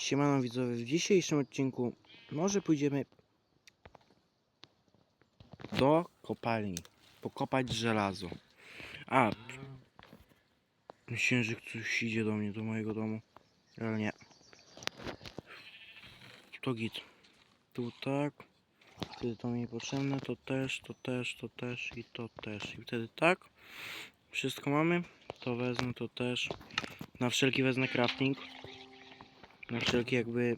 Siemano widzowie, w dzisiejszym odcinku może pójdziemy do kopalni, pokopać żelazo. A, myślałem, że ktoś idzie do mnie, do mojego domu, ale nie. To git. Tu tak, wtedy to mi potrzebne, to też, to też, to też i to też. I wtedy tak, wszystko mamy, to wezmę, to też. Na wszelki wezmę crafting. Na wszelkie jakby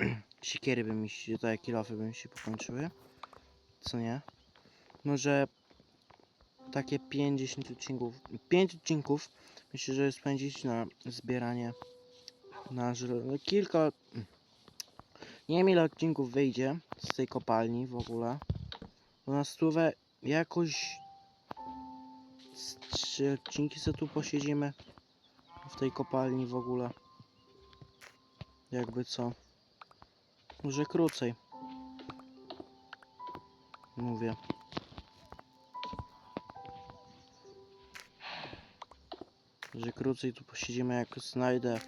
siekiery by mi się, te kilofy by mi się pokończyły. Co nie? Może takie 50 odcinków, 5 odcinków myślę, że spędzić na zbieranie na kilka nie wiem ile odcinków wyjdzie z tej kopalni w ogóle. Bo na stówę jakoś trzy odcinki sobie tu posiedzimy w tej kopalni w ogóle. Jakby co. Może krócej. Mówię. Że krócej tu posiedzimy jak znajdę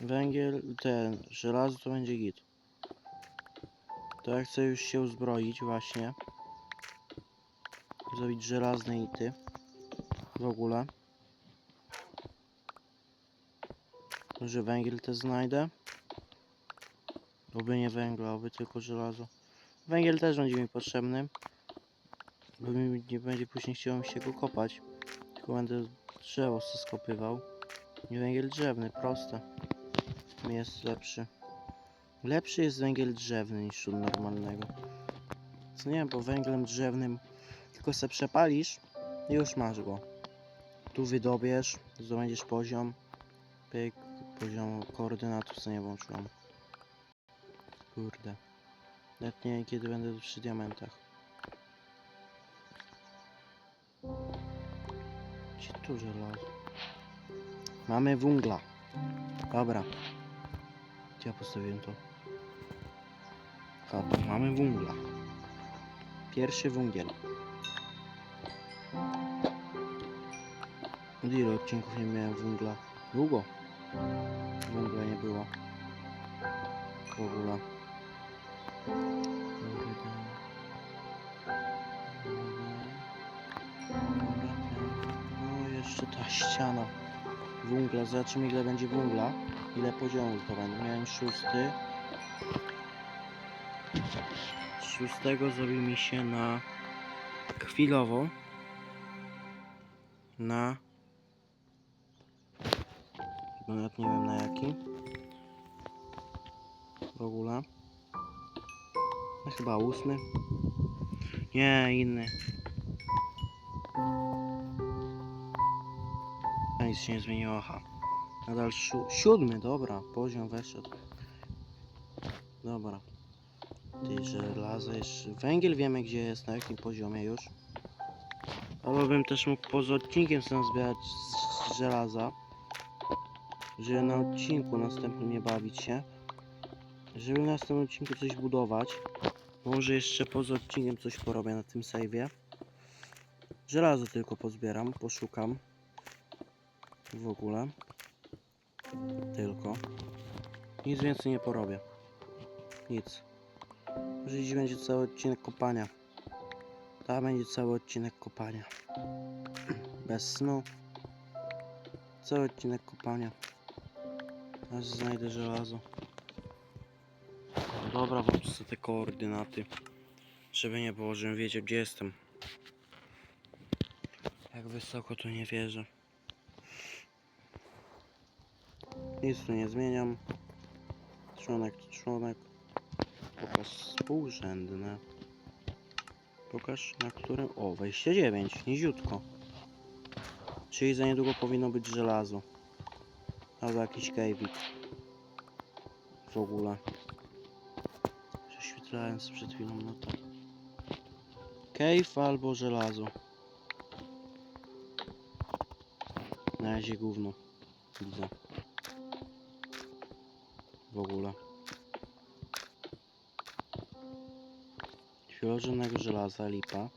węgiel, ten żelazo to będzie git. To ja chcę już się uzbroić właśnie. Zrobić żelazne ity. W ogóle. Może węgiel też znajdę. Oby nie węgla, oby tylko żelazo. Węgiel też będzie mi potrzebny. Bo mi nie będzie później chciało mi się go kopać. Tylko będę drzewo sobie skopywał. I węgiel drzewny, proste. Jest lepszy. Lepszy jest węgiel drzewny niż od normalnego. Co nie, bo węglem drzewnym tylko se przepalisz i już masz go. Tu wydobiesz, zdobędziesz poziom. Pyk, poziom koordynatów co nie włączyłem. Kurde. Nawet nie wiem kiedy będę przy diamentach. Gdzie tu żelazo? Mamy wungla. Dobra. Gdzie ja postawiłem to? A, tu mamy wungla. Pierwszy wungiel. Od Ile odcinków nie miałem wungla? Długo. Wungla nie było. W ogóle. No jeszcze ta ściana. Wungla, zobaczymy ile będzie wungla. Ile poziomów to będzie. Miałem szósty. Szóstego zrobił mi się na chwilowo na bo nawet nie wiem na jaki w ogóle no chyba ósmy nie inny. A, nic się nie zmieniło aha. Nadal siu- siódmy dobra poziom weszedł. Dobra. Ty żelazo jeszcze węgiel wiemy gdzie jest na jakim poziomie już. Albo bym też mógł poza odcinkiem sobie zbierać z- żelaza. Żeby na odcinku następnym nie bawić się. Żeby na następnym odcinku coś budować może jeszcze poza odcinkiem coś porobię na tym save'ie. Żelazo tylko pozbieram, poszukam. W ogóle. Tylko. Nic więcej nie porobię. Nic. Może dziś będzie cały odcinek kopania. Tam będzie cały odcinek kopania. Bez snu. Cały odcinek kopania. Aż znajdę żelazo dobra włączę te koordynaty żeby nie było, żebym wiedział gdzie jestem. Jak wysoko to nie wierzę. Nic tu nie zmieniam. Członek to członek. Pokaż współrzędne pokaż na którym o 29 niziutko. Czyli za niedługo powinno być żelazo. Albo jakiś cave'ik w ogóle sobie przed chwilą no to cave albo żelazo na razie gówno widzę w ogóle Filożonego żelaza, lipa.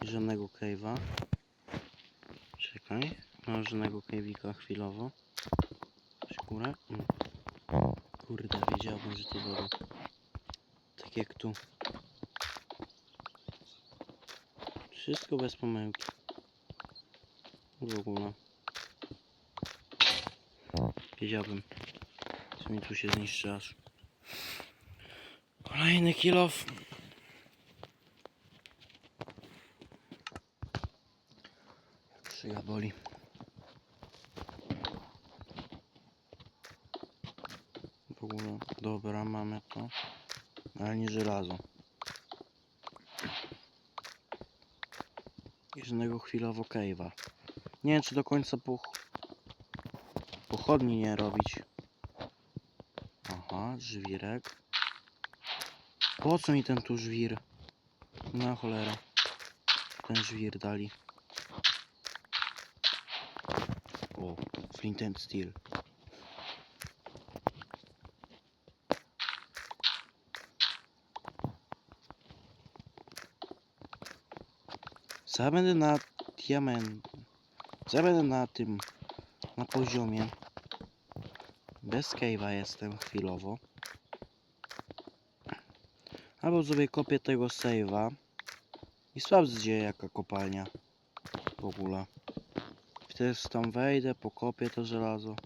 Żadnego cave'a. Czekaj, mam żadnego cave'ika chwilowo. Górę? Kurde, wiedziałbym, że to woda. Tak jak tu. Wszystko bez pomyłki. W ogóle. Wiedziałbym. Co mi tu się zniszczy aż. Kolejny kilof. Jak Szyja boli. Ogóle, dobra, mamy to. Ale nie żelazo. I żadnego chwilowo cave'a. Nie wiem, czy do końca poch... pochodni nie robić. Aha, żwirek. Po co mi ten tu żwir? Na cholera. Ten żwir dali. O, flint and steel. Co będę na diament... Co będę na tym... Na poziomie... Bez cave'a jestem chwilowo. Albo sobie kopię tego save'a. I sprawdzę gdzie jaka kopalnia. W ogóle. Wtedy tam wejdę, pokopię to żelazo.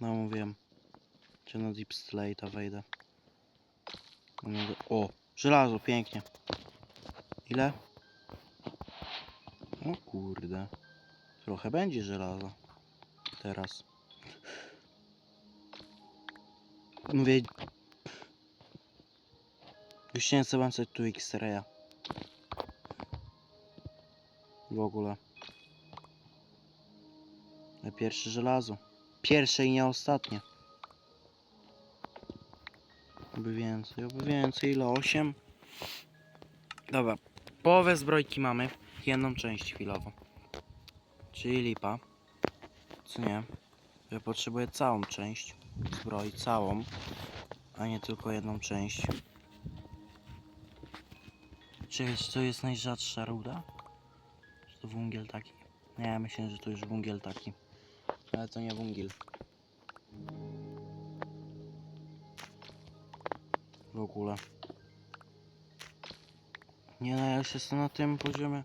No mówię. Czy na Deep Slate'a wejdę. No O! Żelazo, pięknie. Ile? O kurde. Trochę będzie żelaza. Teraz. Mówię... Już nie chcę wam sobie tu X-raya. W ogóle. Ale pierwsze żelazo. Pierwsze i nie ostatnie. Oby więcej, oby więcej. Ile? 8? Dobra. Połowę zbrojki mamy. Jedną część chwilowo. Czyli lipa. Co nie? Ja potrzebuję całą część zbroi. Całą. A nie tylko jedną część. Czy to jest najrzadsza ruda? Czy to wungiel taki? Nie, myślę, że to już wungiel taki. Ale to nie wungiel. W ogóle. Nie no, ja już jestem na tym poziomie.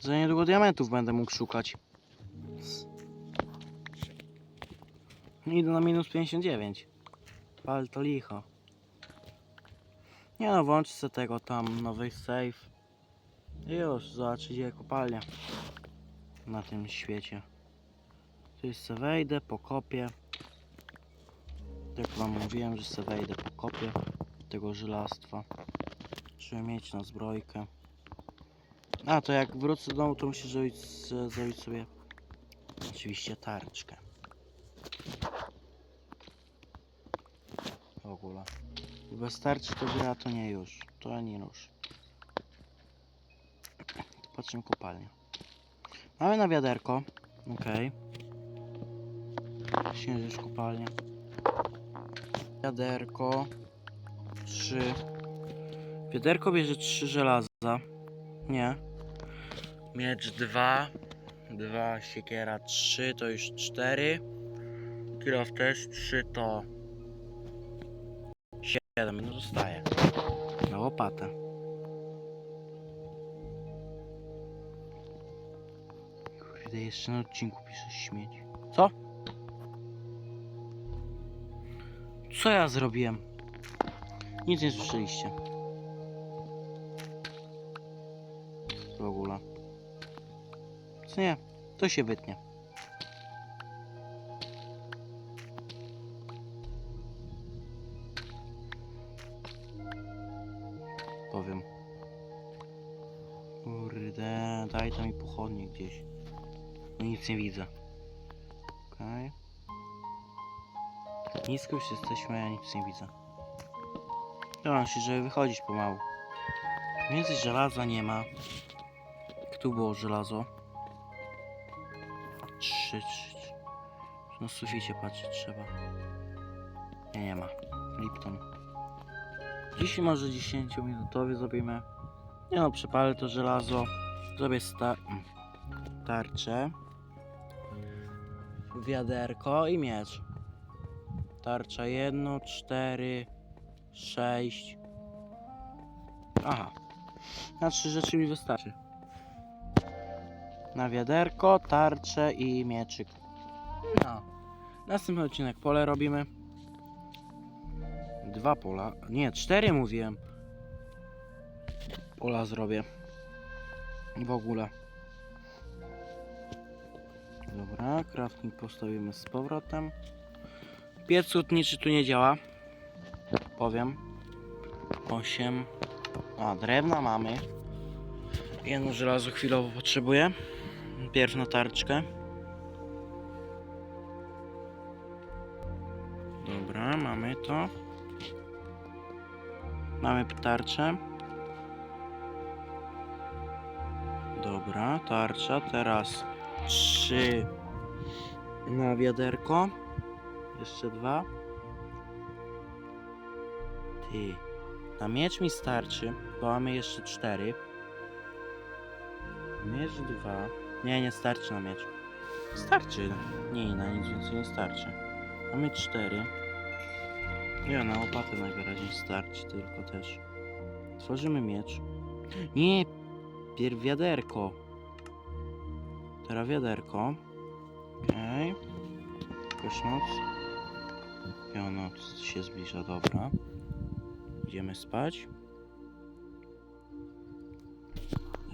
Za niedługo diamentów będę mógł szukać. Idę na minus 59. Pal to licho. Nie no, włącz sobie tego tam, nowy save. I już, zobaczyć gdzie kopalnia. Na tym świecie. Tu se wejdę, pokopię. Jak wam mówiłem, że se wejdę, pokopię tego żelastwa. Żeby mieć na zbrojkę. A, to jak wrócę do domu, to muszę zrobić, zrobić sobie oczywiście tarczkę. W ogóle. Bez tarczy to gra to nie już. To nie już. Patrzymy kopalnię. Mamy na wiaderko. Okej. Okay. Śnieżysz kopalnię. Wiaderko. Trzy. Wiaderko bierze trzy żelaza. Nie. Miecz dwa. Dwa, siekiera trzy, to już cztery. Kilof też trzy to 7 minut zostaje. Na łopatę. Kurde, jeszcze na odcinku pisze śmieć. Co? Co ja zrobiłem? Nic nie słyszeliście. W ogóle. Nie? To się wytnie. powiem. Kurde, daj to mi pochodnie gdzieś. No nic nie widzę. Okej. Nisko już jesteśmy, ja nic nie widzę. Domam się, żeby wychodzić pomału. Więcej żelaza nie ma. Tu było żelazo? Trzy. Na suficie patrzeć trzeba. Nie, nie ma. Lipton. Dzisiaj może 10-minutowy zrobimy. Nie no, przepalę to żelazo. Zrobię sta mm, tarczę. wiaderko i miecz. Tarcza jedno, cztery, sześć. Aha. Na trzy rzeczy mi wystarczy. Na wiaderko, tarczę i mieczyk. No. Następny odcinek pole robimy. Dwa pola. Nie, cztery mówiłem. Pola zrobię. W ogóle. Dobra, crafting postawimy z powrotem. Piec hutniczy tu nie działa. Powiem. 8. A, drewna mamy. Jedno żelazo chwilowo potrzebuję. Pierw na tarczkę. Dobra, mamy to. Mamy tarczę. Dobra, tarcza. Teraz trzy na wiaderko. Jeszcze dwa. Ty. Na miecz mi starczy, bo mamy jeszcze cztery. Miecz dwa. Nie, nie starczy na miecz. Starczy. Nie, na nic więcej nie starczy. Mamy cztery. Nie, na łopatę najwyraźniej starczy tylko też. Tworzymy miecz. Nie, pierw wiaderko. Teraz wiaderko. Okej. Okay. noc. Ja noc się zbliża, dobra. Idziemy spać.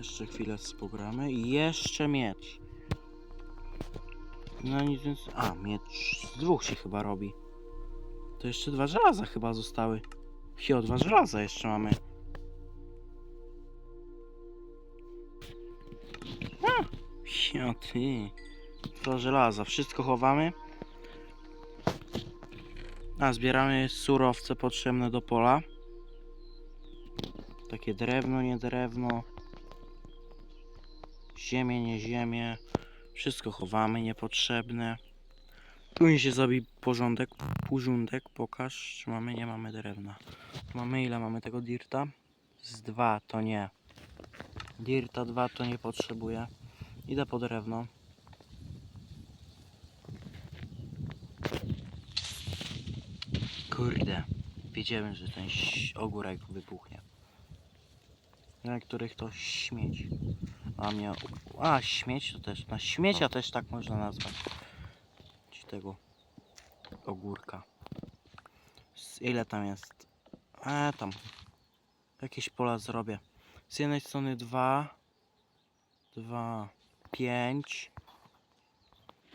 Jeszcze chwilę pogramy i jeszcze miecz. No nic więc... A, miecz z dwóch się chyba robi. To jeszcze dwa żelaza chyba zostały. Chio, dwa żelaza jeszcze mamy. A, Chio, ty. Dwa żelaza. Wszystko chowamy. A, zbieramy surowce potrzebne do pola. Takie drewno, nie drewno. Ziemię, nie ziemię. Wszystko chowamy niepotrzebne. Później się zrobi porządek, porządek. Pokaż, czy mamy, nie mamy drewna. Mamy ile mamy tego dirta? Z dwa to nie. Dirta dwa to nie potrzebuję. Idę po drewno. Kurde. Wiedziałem, że ten ogórek wybuchnie. Na których to śmieć. A mnie. A, śmieć to też. Na śmiecia też tak można nazwać. Ci tego ogórka. Z ile tam jest? E, tam. Jakieś pola zrobię. Z jednej strony dwa. Dwa. Pięć.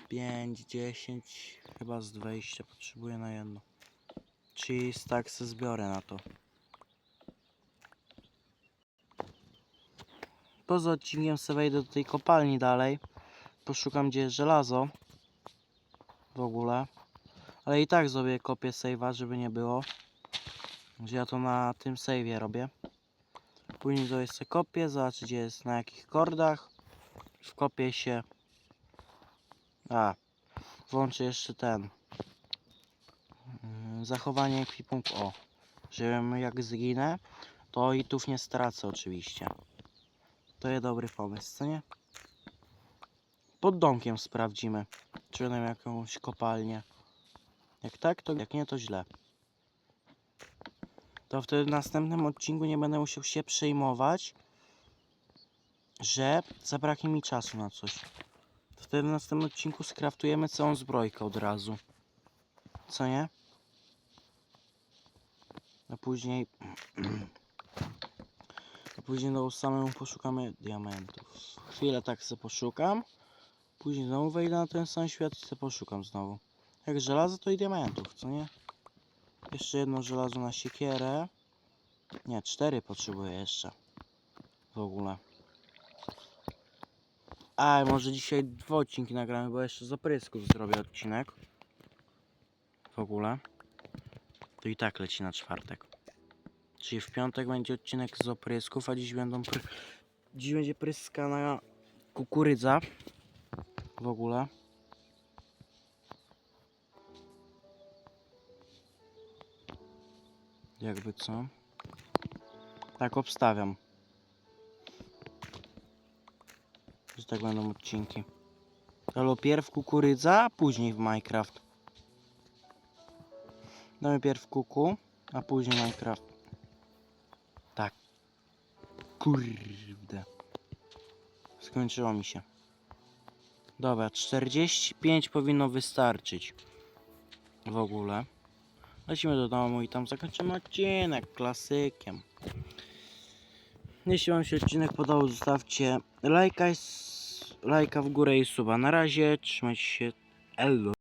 Pięć, dziesięć. Chyba z 20 potrzebuję na jedno. Czyli tak se zbiorę na to. Poza odcinkiem sobie wejdę do tej kopalni dalej. Poszukam gdzie jest żelazo. W ogóle. Ale i tak zrobię kopię save'a, żeby nie było. Że ja to na tym save'ie robię. Później zrobię sobie kopię, zobaczę gdzie jest, na jakich kordach. Wkopię się. A. Włączę jeszcze ten. mm, Zachowanie ekwipunku. O. Żebym jak zginę, to i tuf nie stracę oczywiście. To jest dobry pomysł, co nie? Pod domkiem sprawdzimy, czy miał jakąś kopalnię. Jak tak, to jak nie, to źle. To wtedy w następnym odcinku nie będę musiał się przejmować, że zabraknie mi czasu na coś. Wtedy w następnym odcinku skraftujemy całą zbrojkę od razu. Co nie? A później... Później znowu samemu poszukamy diamentów. Chwilę tak se poszukam. Później znowu wejdę na ten sam świat i se poszukam znowu. Jak żelazo to i diamentów, co nie? Jeszcze jedno żelazo na siekierę. Nie, cztery potrzebuję jeszcze. W ogóle. A, może dzisiaj dwa odcinki nagramy, bo jeszcze z oprysków zrobię odcinek. W ogóle. To i tak leci na czwartek. Czyli w piątek będzie odcinek z oprysków, a dziś będą pry... Dziś będzie pryskana kukurydza. W ogóle. Jakby co? Tak obstawiam. Że tak będą odcinki. Albo pierw kukurydza, a później w Minecraft. Damy pierw kuku, a później Minecraft. Kurde. Skończyło mi się. Dobra, 45 powinno wystarczyć. W ogóle. Lecimy do domu i tam zakończymy odcinek klasykiem. Jeśli Wam się odcinek podobał, zostawcie lajka, lajka w górę i suba. Na razie, trzymajcie się. Elo.